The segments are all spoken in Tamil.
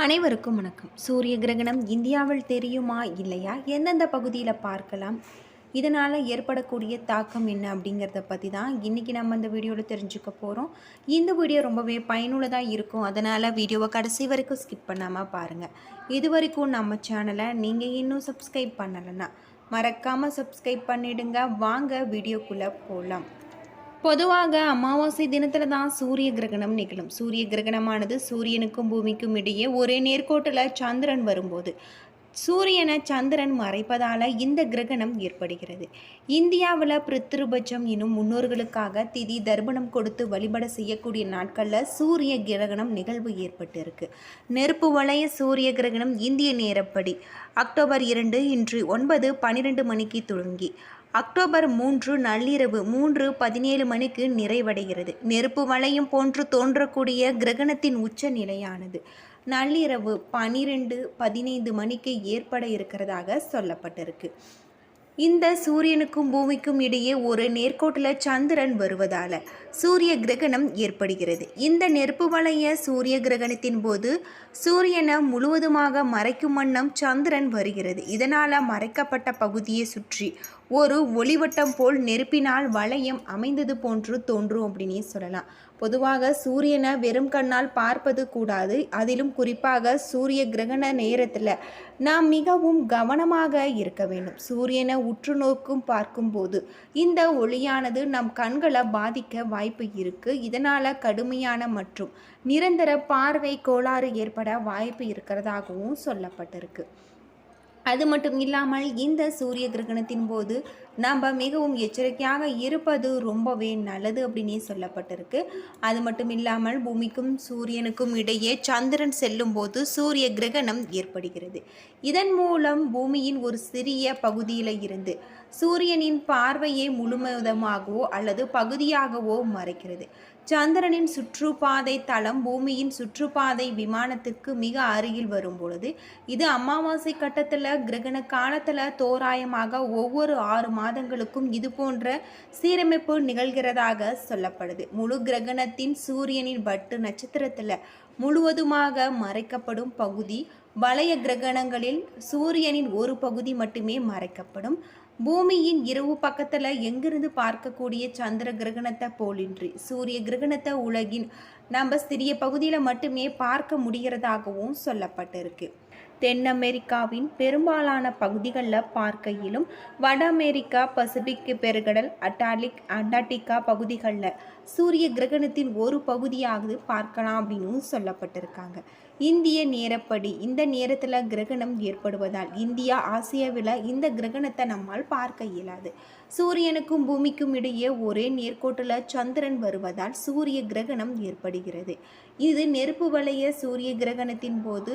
அனைவருக்கும் வணக்கம். சூரிய கிரகணம் இந்தியாவில் தெரியுமா இல்லையா? எந்தெந்த பகுதியில் பார்க்கலாம்? இதனால் ஏற்படக்கூடிய தாக்கம் என்ன அப்படிங்கிறத பற்றி தான் இன்றைக்கி நம்ம இந்த வீடியோவில் தெரிஞ்சுக்க போகிறோம் இந்த வீடியோ ரொம்பவே பயனுள்ளதாக இருக்கும். அதனால் வீடியோவை கடைசி வரைக்கும் ஸ்கிப் பண்ணாமல் பாருங்கள் இது வரைக்கும் நம்ம சேனலை நீங்கள் இன்னும் சப்ஸ்கிரைப் பண்ணலைன்னா மறக்காமல் சப்ஸ்கிரைப் பண்ணிவிடுங்க வாங்க வீடியோக்குள்ளே போகலாம் பொதுவாக அமாவாசை தினத்தில் தான் சூரிய கிரகணம் நிகழும். சூரிய கிரகணமானது சூரியனுக்கும் பூமிக்கும் இடையே ஒரே நேர்கோட்டில் சந்திரன் வரும்போது. சூரியனை சந்திரன் மறைப்பதால் இந்த கிரகணம் ஏற்படுகிறது. இந்தியாவில் பிருத்திருபட்சம் எனும் முன்னோர்களுக்காக திதி தர்ப்பணம் கொடுத்து வழிபட செய்யக்கூடிய நாட்களில் சூரிய கிரகணம் நிகழ்வு ஏற்பட்டிருக்கு. நெருப்பு வளைய சூரிய கிரகணம் இந்திய நேரப்படி அக்டோபர் இரண்டு இன்று ஒன்பது பன்னிரெண்டு மணிக்கு தொடங்கி அக்டோபர் மூன்று நள்ளிரவு மூன்று பதினேழு மணிக்கு நிறைவடைகிறது. நெருப்பு வளையம் போன்று தோன்றக்கூடிய கிரகணத்தின் உச்ச நிலையானது நள்ளிரவு பனிரெண்டு பதினைந்து மணிக்கு ஏற்பட இருக்கிறதாக சொல்லப்பட்டிருக்கு. இந்த சூரியனுக்கும் பூமிக்கும் இடையே ஒரு நேர்கோட்டில் சந்திரன் வருவதால் சூரிய கிரகணம் ஏற்படுகிறது. இந்த நெருப்பு வளைய சூரிய கிரகணத்தின் போது சூரியனை முழுவதுமாக மறைக்கும் வண்ணம் சந்திரன் வருகிறது. இதனால் மறைக்கப்பட்ட பகுதியை சுற்றி ஒரு ஒளிவட்டம் போல் நெருப்பினால் வளையம் அமைந்தது போன்று தோன்றும் அப்படின்னே சொல்லலாம். பொதுவாக சூரியனை வெறும் கண்ணால் பார்ப்பது கூடாது. அதிலும் குறிப்பாக சூரிய கிரகண நேரத்தில் நாம் மிகவும் கவனமாக இருக்க வேண்டும். சூரியனை உற்று நோக்கும் பார்க்கும்போது இந்த ஒளியானது நம் கண்களை பாதிக்க வாய்ப்பு இருக்குது இதனால் கடுமையான மற்றும் நிரந்தர பார்வை கோளாறு ஏற்பட வாய்ப்பு இருக்கிறதாகவும் சொல்லப்பட்டிருக்கு. அது மட்டும் இல்லாமல் இந்த சூரிய கிரகணத்தின் போது நாம் மிகவும் எச்சரிக்கையாக இருப்பது ரொம்பவே நல்லது அப்படின்னே சொல்லப்பட்டிருக்கு. அது மட்டும் இல்லாமல் பூமிக்கும் சூரியனுக்கும் இடையே சந்திரன் செல்லும் போது சூரிய கிரகணம் ஏற்படுகிறது. இதன் மூலம் பூமியின் ஒரு சிறிய பகுதியில் இருந்து சூரியனின் பார்வையை முழுமதமாகவோ அல்லது பகுதியாகவோ மறைக்கிறது. சந்திரனின் சுற்றுப்பாதை தளம் பூமியின் சுற்றுப்பாதை விமானத்திற்கு மிக அருகில் வரும் பொழுது இது அமாவாசை கட்டத்தில் கிரகண காலத்தில் தோராயமாக ஒவ்வொரு ஆறு மாதங்களுக்கும் இது போன்ற சீரமைப்பு நிகழ்கிறதாக சொல்லப்படுது. முழு கிரகணத்தின் சூரியனின் வட்டு நட்சத்திரத்தில் முழுவதுமாக மறைக்கப்படும் பகுதி வளைய கிரகணங்களில் சூரியனின் ஒரு பகுதி மட்டுமே மறைக்கப்படும். பூமியின் இரவு பக்கத்தில் எங்கிருந்து பார்க்கக்கூடிய சந்திர கிரகணத்தை போலின்றி சூரிய கிரகணத்தை உலகின் நம்ம சிறிய பகுதியில் மட்டுமே பார்க்க முடிகிறதாகவும் சொல்லப்பட்டிருக்கு. தென் அமெரிக்காவின் பெரும்பாலான பகுதிகளில் பார்க்கையிலும் வட அமெரிக்கா பசிபிக் பெருங்கடல் அட்டாலிக் அண்டார்டிகா பகுதிகளில் சூரிய கிரகணத்தின் ஒரு பகுதியாவது பார்க்கலாம் அப்படின்னு சொல்லப்பட்டிருக்காங்க. இந்திய நேரப்படி இந்த நேரத்தில் கிரகணம் ஏற்படுவதால் இந்தியா ஆசியாவில் இந்த கிரகணத்தை நம்மால் பார்க்க இயலாது. சூரியனுக்கும் பூமிக்கும் இடையே ஒரே நேர்கோட்டில் சந்திரன் வருவதால் சூரிய கிரகணம் ஏற்படுகிறது. இது நெருப்பு வளைய சூரிய கிரகணத்தின் போது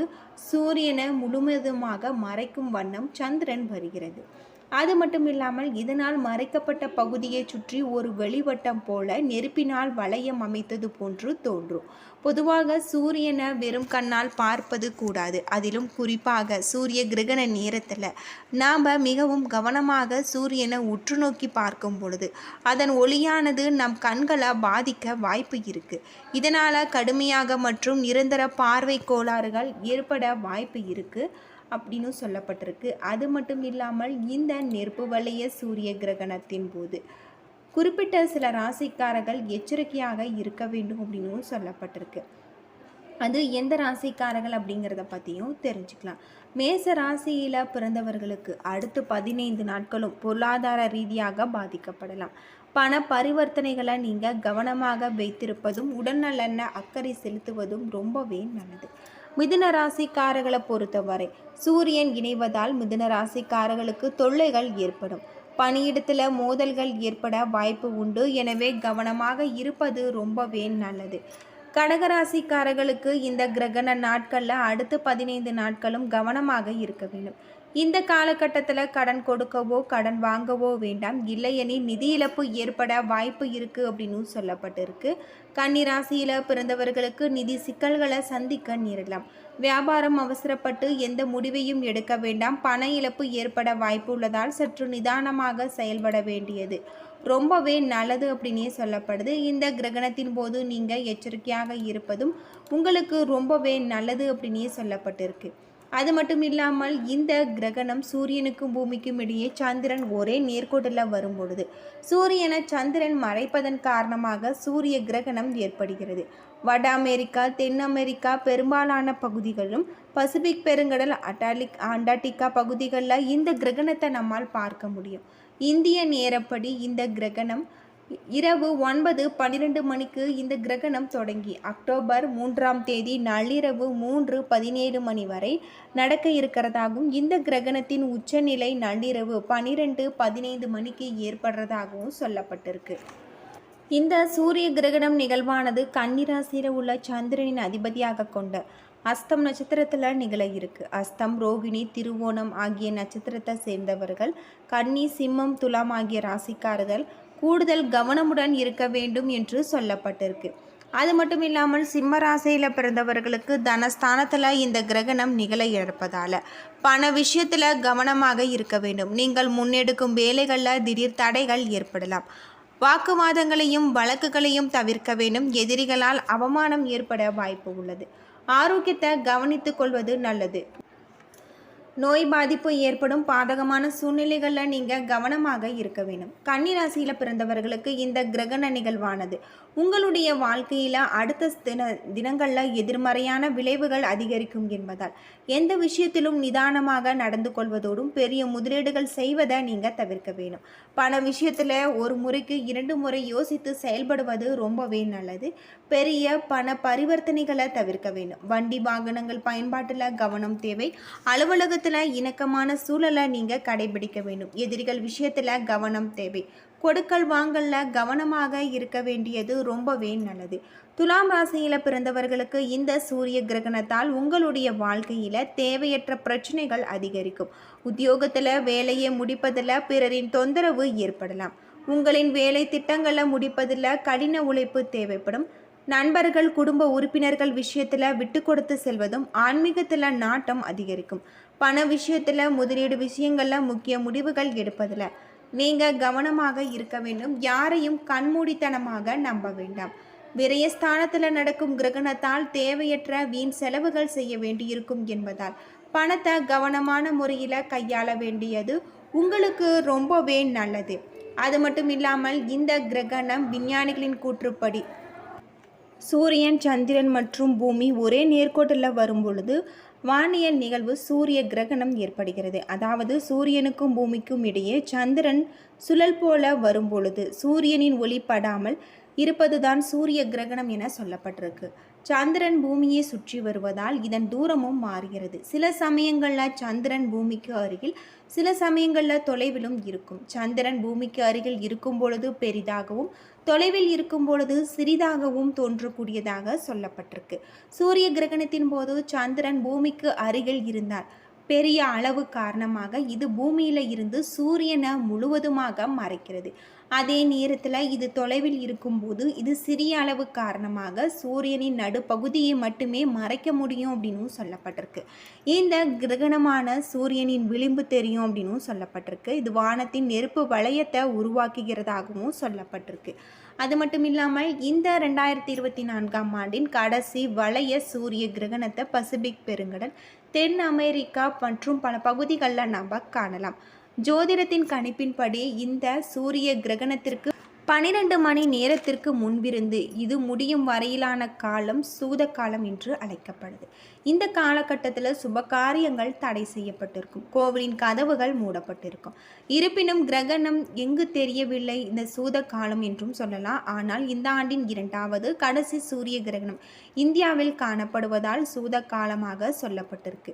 சூரியனை முழுவதுமாக மறைக்கும் வண்ணம் சந்திரன் வருகிறது. அது மட்டும் இல்லாமல் இதனால் மறைக்கப்பட்ட பகுதியை சுற்றி ஒரு வெளிவட்டம் போல நெருப்பினால் வளையம் அமைத்தது போன்று தோன்றும். பொதுவாக சூரியனை வெறும் கண்ணால் பார்ப்பது கூடாது. அதிலும் குறிப்பாக சூரிய கிரகண நேரத்தில் நாம் மிகவும் கவனமாக சூரியனை உற்று நோக்கி பார்க்கும் பொழுது அதன் ஒளியானது நம் கண்களை பாதிக்க வாய்ப்பு இருக்குது இதனால் கடுமையாக மற்றும் நிரந்தர பார்வை கோளாறுகள் ஏற்பட வாய்ப்பு இருக்குது அப்படின்னு சொல்லப்பட்டிருக்கு. அது மட்டும் இல்லாமல் இந்த நெருப்பு வளைய சூரிய கிரகணத்தின் போது குறிப்பிட்ட சில ராசிக்காரர்கள் எச்சரிக்கையாக இருக்க வேண்டும் அப்படின்னு சொல்லப்பட்டிருக்கு. அது எந்த ராசிக்காரர்கள் அப்படிங்கிறத பற்றியும் தெரிஞ்சுக்கலாம். மேச ராசியில் பிறந்தவர்களுக்கு அடுத்து பதினைந்து நாட்களும் பொருளாதார ரீதியாக பாதிக்கப்படலாம். பண பரிவர்த்தனைகளை நீங்கள் கவனமாக வைத்திருப்பதும் உடல்நலன அக்கறை செலுத்துவதும் ரொம்பவே நல்லது. மிதுன ராசிக்காரர்களை பொறுத்தவரை சூரியன் இணைவதால் மிதுன ராசிக்காரர்களுக்கு தொல்லைகள் ஏற்படும். பணியிடத்தில் மோதல்கள் ஏற்பட வாய்ப்பு உண்டு. எனவே கவனமாக இருப்பது ரொம்பவே நல்லது. கடகராசிக்காரர்களுக்கு இந்த கிரகண நாட்களில் அடுத்த பதினைந்து நாட்களும் கவனமாக இருக்க வேண்டும். இந்த காலகட்டத்தில் கடன் கொடுக்கவோ கடன் வாங்கவோ வேண்டாம். இல்லையெனில் நிதி இழப்பு ஏற்பட வாய்ப்பு இருக்குது அப்படின்னு சொல்லப்பட்டிருக்கு. கன்னிராசியில் பிறந்தவர்களுக்கு நிதி சிக்கல்களை சந்திக்க நேரலாம் வியாபாரம் அவசரப்பட்டு எந்த முடிவையும் எடுக்க வேண்டாம். பண இழப்பு ஏற்பட வாய்ப்பு உள்ளதால் சற்று நிதானமாக செயல்பட வேண்டியது. ரொம்பவே நல்லது அப்படின்னே சொல்லப்படுது. இந்த கிரகணத்தின் போது நீங்கள் எச்சரிக்கையாக இருப்பதும் உங்களுக்கு ரொம்பவே நல்லது அப்படின்னே சொல்லப்பட்டிருக்கு. அது மட்டும் இல்லாமல் இந்த கிரகணம் சூரியனுக்கும் பூமிக்கும் இடையே சந்திரன் ஒரே நேர்கோட்டில் வரும் பொழுது சூரியனை சந்திரன் மறைப்பதன் காரணமாக சூரிய கிரகணம் ஏற்படுகிறது. வட அமெரிக்கா தென் அமெரிக்கா பெரும்பாலான பகுதிகளும் பசிபிக் பெருங்கடல் அட்டாலிக் அண்டார்டிகா பகுதிகளில் இந்த கிரகணத்தை நம்மால் பார்க்க முடியும். இந்திய நேரப்படி இந்த கிரகணம் இரவு ஒன்பது பன்னிரெண்டு மணிக்கு இந்த கிரகணம் தொடங்கி அக்டோபர் மூன்றாம் தேதி நள்ளிரவு மூன்று பதினேழு மணி வரை நடக்க இருக்கிறதாகவும் இந்த கிரகணத்தின் உச்சநிலை நள்ளிரவு பன்னிரெண்டு பதினைந்து மணிக்கு ஏற்படுறதாகவும் சொல்லப்பட்டிருக்கு. இந்த சூரிய கிரகணம் நிகழ்வானது கன்னிராசியில் உள்ள சந்திரனின் அதிபதியாக கொண்ட அஸ்தம் நட்சத்திரத்தில் நிகழ இருக்கு. அஸ்தம் ரோகிணி திருவோணம் ஆகிய நட்சத்திரத்தை சேர்ந்தவர்கள் கன்னி சிம்மம் துலாம் ஆகிய ராசிக்காரர்கள் கூடுதல் கவனமுடன் இருக்க வேண்டும் என்று சொல்லப்பட்டிருக்கு. அது மட்டும் இல்லாமல் சிம்ம ராசியில் பிறந்தவர்களுக்கு தனஸ்தானத்தில் இந்த கிரகணம் நிகழ இருப்பதால் பண விஷயத்தில் கவனமாக இருக்க வேண்டும். நீங்கள் முன்னெடுக்கும் வேலைகளில் திடீர் தடைகள் ஏற்படலாம். வாக்குவாதங்களையும் வழக்குகளையும் தவிர்க்க வேண்டும். எதிரிகளால் அவமானம் ஏற்பட வாய்ப்பு உள்ளது. ஆரோக்கியத்தை கவனித்துக் கொள்வது நல்லது. நோய் பாதிப்பு ஏற்படும் பாதகமான சூழ்நிலைகளில் நீங்கள் கவனமாக இருக்க வேண்டும். கன்னிராசியில் பிறந்தவர்களுக்கு இந்த கிரகண நிகழ்வானது உங்களுடைய வாழ்க்கையில் அடுத்த தின தினங்களில் எதிர்மறையான விளைவுகள் அதிகரிக்கும் என்பதால் எந்த விஷயத்திலும் நிதானமாக நடந்து கொள்வதோடும் பெரிய முதலீடுகள் செய்வதை நீங்கள் தவிர்க்க வேணும் பண விஷயத்தில் ஒரு முறைக்கு இரண்டு முறை யோசித்து செயல்படுவது ரொம்பவே நல்லது. பெரிய பண பரிவர்த்தனைகளை தவிர்க்க வேண்டும். வண்டி வாகனங்கள் பயன்பாட்டில் கவனம் தேவை. அலுவலகத்தில் இடத்துல இணக்கமான சூழலை நீங்கள் கடைபிடிக்க வேண்டும். எதிரிகள் விஷயத்தில் கவனம் தேவை. கொடுக்கல் வாங்கல்ல கவனமாக இருக்க வேண்டியது ரொம்பவே நல்லது. துலாம் ராசியில் பிறந்தவர்களுக்கு இந்த சூரிய கிரகணத்தால் உங்களுடைய வாழ்க்கையில் தேவையற்ற பிரச்சனைகள் அதிகரிக்கும். உத்தியோகத்தில் வேலையை முடிப்பதில் பிறரின் தொந்தரவு ஏற்படலாம். உங்களின் வேலை திட்டங்களை முடிப்பதில் கடின உழைப்பு தேவைப்படும். நண்பர்கள் குடும்ப உறுப்பினர்கள் விஷயத்தில் விட்டு கொடுத்து செல்வதும் ஆன்மீகத்தில் நாட்டம் அதிகரிக்கும். பண விஷயத்தில் முதலீடு விஷயங்களில் முக்கிய முடிவுகள் எடுப்பதில். நீங்கள் கவனமாக இருக்க வேண்டும். யாரையும் கண்மூடித்தனமாக நம்ப வேண்டாம். விரயஸ்தானத்தில் நடக்கும் கிரகணத்தால் தேவையற்ற வீண் செலவுகள் செய்ய வேண்டியிருக்கும் என்பதால் பணத்தை கவனமான முறையில் கையாள வேண்டியது உங்களுக்கு ரொம்பவே நல்லது. அது மட்டும் இல்லாமல் இந்த கிரகணம் விஞ்ஞானிகளின் கூற்றுப்படி சூரியன் சந்திரன் மற்றும் பூமி ஒரே நேர்கோட்டில் வரும் பொழுது வானியல் நிகழ்வு சூரிய கிரகணம் ஏற்படுகிறது. அதாவது சூரியனுக்கும் பூமிக்கும் இடையே சந்திரன் சுழல் போல வரும் பொழுது சூரியனின் ஒளி படாமல் இருப்பதுதான் சூரிய கிரகணம் என சொல்லப்பட்டிருக்கு. சந்திரன் பூமியை சுற்றி வருவதால் இதன் தூரமும் மாறுகிறது. சில சமயங்களில் சந்திரன் பூமிக்கு அருகில் சில சமயங்களில் தொலைவிலும் இருக்கும். சந்திரன் பூமிக்கு அருகில் இருக்கும் பொழுது பெரிதாகவும் தொலைவில் இருக்கும் பொழுது சிறிதாகவும் தோன்றக்கூடியதாக சொல்லப்பட்டிருக்கு. சூரிய கிரகணத்தின் போது சந்திரன் பூமிக்கு அருகில் இருந்தார். பெரிய அளவு காரணமாக இது பூமியில் இருந்து சூரியனை முழுவதுமாக மறைக்கிறது. அதே நேரத்தில் இது தொலைவில் இருக்கும்போது இது சிறிய அளவு காரணமாக சூரியனின் நடுப்பகுதியை மட்டுமே மறைக்க முடியும் அப்படின்னு சொல்லப்பட்டிருக்கு. இந்த கிரகணமான சூரியனின் விளிம்பு தெரியும் அப்படின்னு சொல்லப்பட்டிருக்கு. இது வானத்தின் நெருப்பு வளையத்தை உருவாக்குகிறதாகவும் சொல்லப்பட்டிருக்கு. அது மட்டும் இல்லாமல் இந்த ரெண்டாயிரத்தி இருபத்தி நான்காம் ஆண்டின் கடைசி வளைய சூரிய கிரகணத்தை பசிபிக் பெருங்கடல் தென் அமெரிக்கா மற்றும் பல பகுதிகளில் நாம் காணலாம். ஜோதிடத்தின் கணிப்பின்படி இந்த சூரிய கிரகணத்திற்கு பனிரெண்டு மணி நேரத்திற்கு முன்பிருந்து இது முடியும் வரையிலான காலம் சூத காலம் என்று அழைக்கப்படுது. இந்த காலகட்டத்தில் சுப காரியங்கள் தடை செய்யப்பட்டிருக்கும். கோவிலின் கதவுகள் மூடப்பட்டிருக்கும். இருப்பினும் கிரகணம் எங்கு தெரியவில்லை. இந்த சூத காலம் என்றும் சொல்லலாம். ஆனால் இந்த ஆண்டின் இரண்டாவது கடைசி சூரிய கிரகணம் இந்தியாவில் காணப்படுவதால் சூத காலமாக சொல்லப்பட்டிருக்கு.